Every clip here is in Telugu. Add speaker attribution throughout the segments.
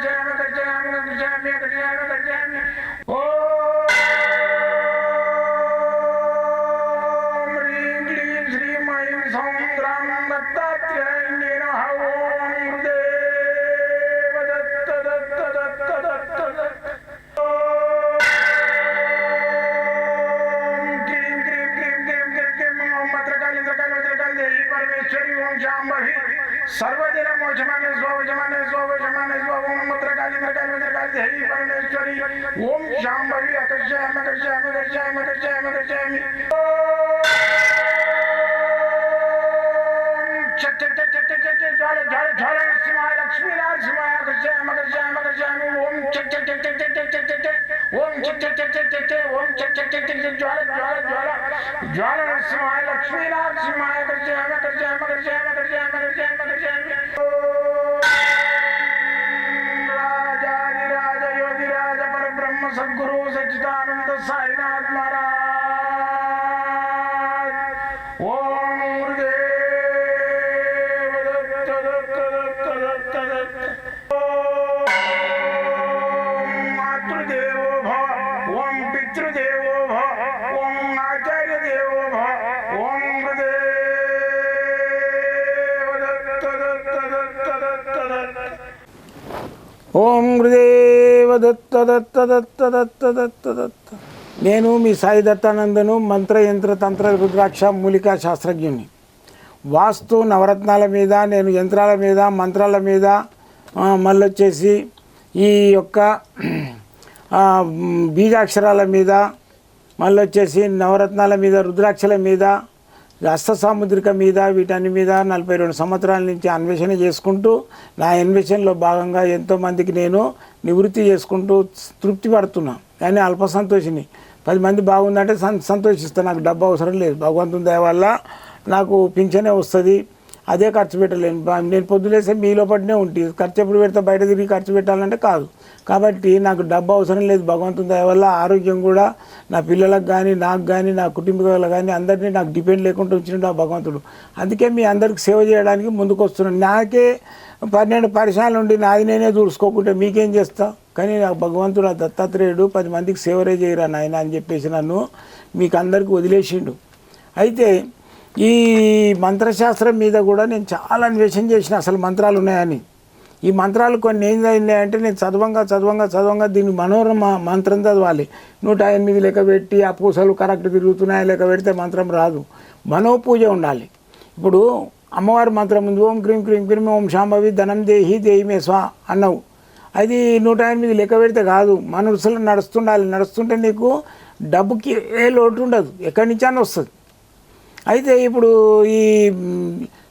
Speaker 1: कज्जामि कज्जामि कज्जामि कज्जामि कज्जामि ॐ ह्रीं क्लीं श्रीं ऐं सौं ग्रां दत्तात्रेयण्ये नमः ॐ गुरुदेव दत्त दत्त दत्त दत्त सर्वदिन मोचमाने स्व जमाने स्व जमाने स्व वेङ्कटवेङ्कटधरी परमेश्वरी ॐ शाम्भवी अकर्षयामि अकर्षयामि अकर्षयामि अकर्षयामि अकर्षयामि ओम गुरुदेव दत्त पितृदेवो ओम दत्त दत्त दत्त दत्त दत्त दत्त నేను మీ సాయి దత్తానందను మంత్ర యంత్ర తంత్ర రుద్రాక్ష మూలికా శాస్త్రజ్ఞుని. వాస్తు నవరత్నాల మీద నేను యంత్రాల మీద మంత్రాల మీద మళ్ళొచ్చేసి ఈ యొక్క బీజాక్షరాల మీద మళ్ళొచ్చేసి నవరత్నాల మీద రుద్రాక్షల మీద హస్త సాముద్రిక మీద వీటన్ని మీద నలభై రెండు సంవత్సరాల నుంచి అన్వేషణ చేసుకుంటూ నా అన్వేషణలో భాగంగా ఎంతోమందికి నేను నివృత్తి చేసుకుంటూ తృప్తి పడుతున్నా కానీ అల్ప సంతోషిని. పది మంది బాగుందంటే సం సంతోషిస్తాను నాకు డబ్బు అవసరం లేదు. భగవంతుని దయ వల్ల నాకు పింఛనే వస్తుంది. అదే ఖర్చు పెట్టలేను బా- నేను పొద్దులేసే మీలో పడినే ఉంటుంది ఖర్చు ఎప్పుడు పెడితే? బయట తిరిగి ఖర్చు పెట్టాలంటే కాదు. కాబట్టి నాకు డబ్బు అవసరం లేదు భగవంతుని దయ వల్ల ఆరోగ్యం కూడా నా పిల్లలకు కానీ నాకు కానీ నా కుటుంబీకులకు కానీ అందరినీ నాకు డిపెండ్ లేకుండా ఉంచినట్టు ఆ భగవంతుడు. అందుకే మీ అందరికి సేవ చేయడానికి ముందుకు వస్తున్నాను. నాకే పన్నెండు పరిశ్రమలు ఉండి నాది నేనే చూసుకోకుంటే మీకేం చేస్తా? కానీ నాకు భగవంతుడు ఆ దత్తాత్రేయుడు పది మందికి సేవరే చేయరా నాయన అని చెప్పేసి నన్ను మీకు అందరికీ వదిలేసిండు. అయితే ఈ మంత్రశాస్త్రం మీద కూడా నేను చాలా అన్వేషణ చేసిన అసలు మంత్రాలు ఉన్నాయని. ఈ మంత్రాలు కొన్ని ఏం అంటే నేను చదవంగా చదవంగా చదవంగా దీన్ని మనోరమ మంత్రం చదవాలి. నూట ఎనిమిది లెక్క పెట్టి ఆ పూసలు కరెక్ట్ తిరుగుతున్నాయి లెక్క పెడితే మంత్రం రాదు. మనోపూజ ఉండాలి. ఇప్పుడు అమ్మవారి మంత్రం ఉంది ఓం క్రీం క్రీం క్రీం ఓం శాంభవి ధనం దేహి దేహిమే స్వా అన్నావు. అది నూట ఎనిమిది లెక్క పెడితే కాదు. మనసులో నడుస్తుండాలి. నడుస్తుంటే నీకు డబ్బుకి ఏ లోటు ఉండదు. ఎక్కడి నుంచి అని వస్తుంది. అయితే ఇప్పుడు ఈ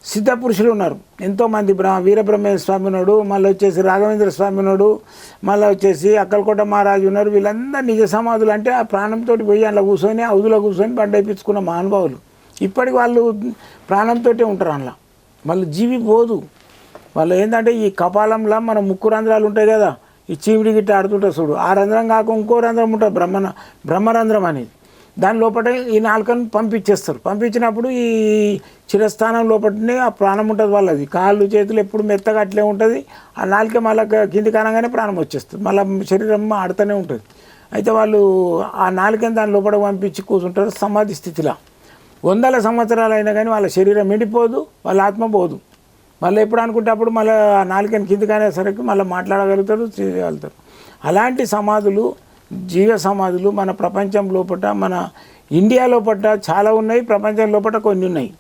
Speaker 1: సిద్ధ పురుషులు ఉన్నారు. ఎంతోమంది బ్రహ్మ వీరబ్రహ్మేంద్ర స్వామినోడు మళ్ళీ వచ్చేసి రాఘవేంద్ర స్వామినోడు మళ్ళీ వచ్చేసి అక్కలకోట మహారాజు ఉన్నారు. వీళ్ళందరూ నిజ సమాధులు అంటే ఆ ప్రాణంతో పోయి అందులో కూర్చొని అవుదులో కూర్చొని బండేపించుకున్న మహానుభావులు. ఇప్పటికి వాళ్ళు ప్రాణంతో ఉంటారు అందులో. వాళ్ళు జీవి పోదు. వాళ్ళు ఏంటంటే ఈ కపాలంలో మన ముక్కు రంధ్రాలు ఉంటాయి కదా ఈ చీమిడి గిట్ట ఆడుతుంటారు చూడు. ఆ రంధ్రం కాక ఇంకో రంధ్రం ఉంటుంది బ్రహ్మన బ్రహ్మరంధ్రం అనేది. దాని లోపల ఈ నాలుకను పంపించేస్తారు. పంపించినప్పుడు ఈ చిరస్థానం లోపలనే ఆ ప్రాణం ఉంటుంది వాళ్ళది. కాళ్ళు చేతులు ఎప్పుడు మెత్తగా అట్లే ఉంటుంది. ఆ నాలుక మళ్ళీ కింది కానగానే ప్రాణం వచ్చేస్తుంది. మళ్ళీ శరీరం ఆడుతూనే ఉంటుంది. అయితే వాళ్ళు ఆ నాలుకని దాని లోపల పంపించి కూర్చుంటారు సమాధి స్థితిలో. వందల సంవత్సరాలు అయినా కానీ వాళ్ళ శరీరం ఎండిపోదు వాళ్ళ ఆత్మ పోదు. మళ్ళీ ఎప్పుడు అనుకుంటే అప్పుడు మళ్ళీ నాలుకని కిందికి సరికి మళ్ళీ మాట్లాడగలుగుతారు చేయగలుగుతారు. అలాంటి సమాధులు జీవ సమాధులు మన ప్రపంచం లోపల మన ఇండియా లోపల చాలా ఉన్నాయి ప్రపంచం లోపల కొన్ని ఉన్నాయి.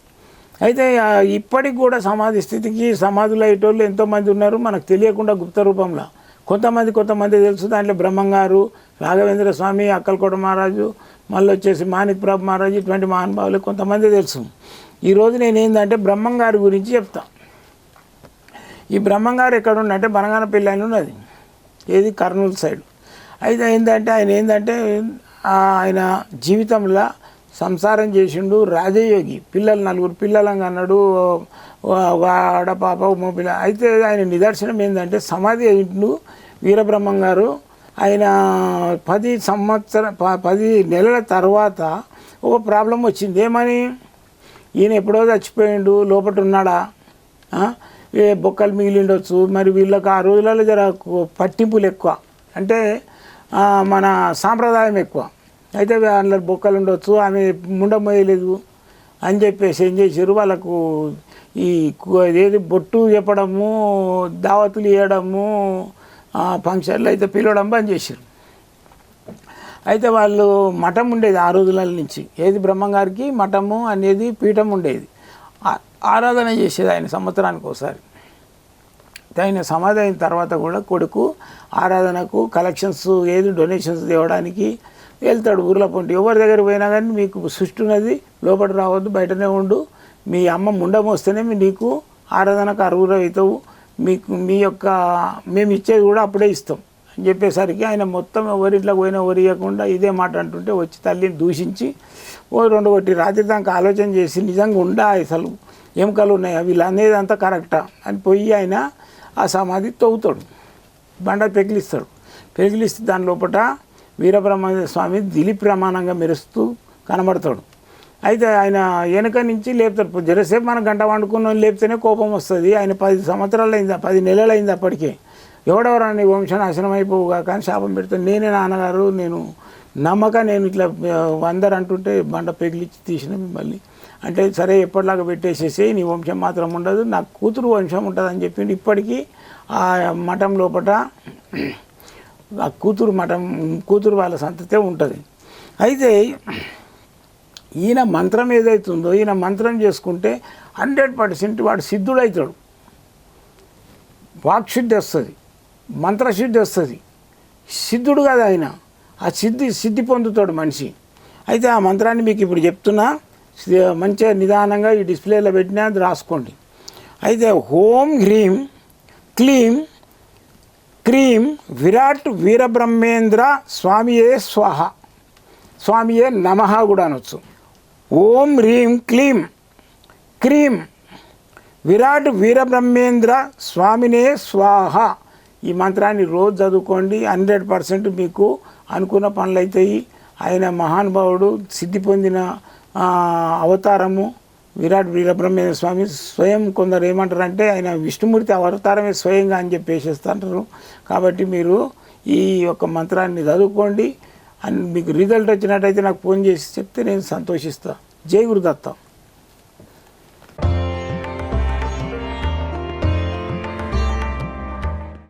Speaker 1: అయితే ఇప్పటికి కూడా సమాధి స్థితికి సమాధులు అయ్యేటోళ్ళు ఎంతోమంది ఉన్నారు మనకు తెలియకుండా గుప్త రూపంలో. కొంతమంది కొంతమంది తెలుసు దాంట్లో బ్రహ్మంగారు రాఘవేంద్ర స్వామి అక్కలకోట మహారాజు మళ్ళీ వచ్చేసి మాణిక్ ప్రభు మహారాజు ఇటువంటి మహానుభావులు కొంతమంది తెలుసు. ఈరోజు నేను ఏంటంటే బ్రహ్మంగారి గురించి చెప్తా. ఈ బ్రహ్మంగారు ఎక్కడ ఉన్నంటే బనగానపల్లి అని ఉన్నది ఏది? కర్నూలు సైడ్ అయితే ఏంటంటే ఆయన ఏంటంటే ఆయన జీవితంలో సంసారం చేసిండు రాజయోగి. పిల్లలు నలుగురు పిల్లలంగా అన్నాడు ఒక ఆడపాప ఒక అయితే ఆయన నిదర్శనం ఏంటంటే సమాధి అయిండు వీరబ్రహ్మం గారు. ఆయన పది సంవత్సర ప- పది నెలల తర్వాత ఒక ప్రాబ్లం వచ్చింది. ఏమని? ఈయన ఎప్పుడో చచ్చిపోయిండు లోపల ఉన్నాడా ఏ బొక్కలు మిగిలిండొచ్చు. మరి వీళ్ళకి ఆ రోజులలో జర పట్టింపులు ఎక్కువ. అంటే మన సాంప్రదాయం ఎక్కువ. అయితే అందులో బొక్కలు ఉండొచ్చు ఆమె ముండమోయలేదు అని చెప్పేసి ఏం చేశారు? వాళ్ళకు ఈ ఏది బొట్టు చెప్పడము దావతులు ఇవ్వడము ఫంక్షన్లు అయితే పిలవడం బంద్ చేశారు. అయితే వాళ్ళు మఠం ఉండేది ఆ రోజుల నుంచి. ఏది బ్రహ్మంగారికి మఠము అనేది పీఠం ఉండేది. ఆరాధన చేసేది ఆయన సంవత్సరానికి ఒకసారి. ఆయన సమాధి అయిన తర్వాత కూడా కొడుకు ఆరాధనకు కలెక్షన్స్ ఏది డొనేషన్స్ తేవడానికి వెళ్తాడు ఊర్లో పొంటి. ఎవరి దగ్గర పోయినా కానీ మీకు సృష్టి ఉన్నది లోపల రావద్దు బయటనే ఉండు. మీ అమ్మ ముండం వస్తేనే నీకు ఆరాధనకు అరువులు అవుతావు మీకు మీ యొక్క మేము ఇచ్చేది కూడా అప్పుడే ఇస్తాం అని చెప్పేసరికి ఆయన మొత్తం ఎవరింట్లో పోయినా ఎవరియకుండా ఇదే మాట అంటుంటే వచ్చి తల్లిని దూషించి ఓ రెండు కొట్టి రాత్రి దాకా ఆలోచన చేసి నిజంగా ఉండా అసలు ఎముకలు ఉన్నాయా వీళ్ళు అనేది అంతా కరెక్టా అని పోయి ఆయన ఆ సమాధి తవ్వుతాడు. బండ పెకిలిస్తాడు పెగిలిస్తే దాని లోపల వీరబ్రహ్మ స్వామి దిలి ప్రమాణంగా మెరుస్తూ కనబడతాడు. అయితే ఆయన వెనక నుంచి లేపుతాడు. జరసేపు మనం గంట వండుకున్న లేపితేనే కోపం వస్తుంది. ఆయన పది సంవత్సరాలు అయింది పది నెలలు అయింది అప్పటికే. ఎవడెవరని నీ వంశనాశనం అయిపోవుగా కానీ శాపం పెడతాను నేనే నాన్నగారు నేను నమ్మక నేను ఇట్లా అందరు అంటుంటే బండ పెగిలిచ్చి తీసిన మిమ్మల్ని. అంటే సరే ఎప్పటిలాగా పెట్టేసేసి నీ వంశం మాత్రం ఉండదు నా కూతురు వంశం ఉంటుంది అని చెప్పిండు. ఇప్పటికీ ఆ మఠం లోపల ఆ కూతురు మఠం కూతురు వాళ్ళ సంతతే ఉంటుంది. అయితే ఈయన మంత్రం ఏదైతుందో ఈయన మంత్రం చేసుకుంటే హండ్రెడ్ పర్సెంట్ వాడు సిద్ధుడవుతాడు వాక్శుద్ధి వస్తుంది మంత్రశుద్ధి వస్తుంది. సిద్ధుడు కదా ఆయన. ఆ సిద్ధి సిద్ధి పొందుతాడు మనిషి. అయితే ఆ మంత్రాన్ని మీకు ఇప్పుడు చెప్తున్నా. మంచిగా నిదానంగా ఈ డిస్ప్లేలో పెట్టినా అది రాసుకోండి. అయితే హోం హ్రీం క్లీం క్రీం విరాట్ వీరబ్రహ్మేంద్ర స్వామియే స్వాహ స్వామియే నమః కూడా అనొచ్చు ఓం హ్రీం క్లీం క్రీం విరాట్ వీరబ్రహ్మేంద్ర స్వామినే స్వాహ. ఈ మంత్రాన్ని రోజు చదువుకోండి. హండ్రెడ్ పర్సెంట్ మీకు అనుకున్న పనులు అవుతాయి ఆయన మహానుభావుడు సిద్ధి పొందిన అవతారము విరాట్ వీరబ్రహ్మేంద్ర స్వామి స్వయం కొందరు ఏమంటారంటే ఆయన విష్ణుమూర్తి అవతారమే స్వయంగా అని చెప్పేసేస్తుంటారు కాబట్టి మీరు ఈ యొక్క మంత్రాన్ని చదువుకోండి. అండ్ మీకు రిజల్ట్ వచ్చినట్టయితే నాకు ఫోన్ చేసి చెప్తే నేను సంతోషిస్తాను జై గురుదత్తం.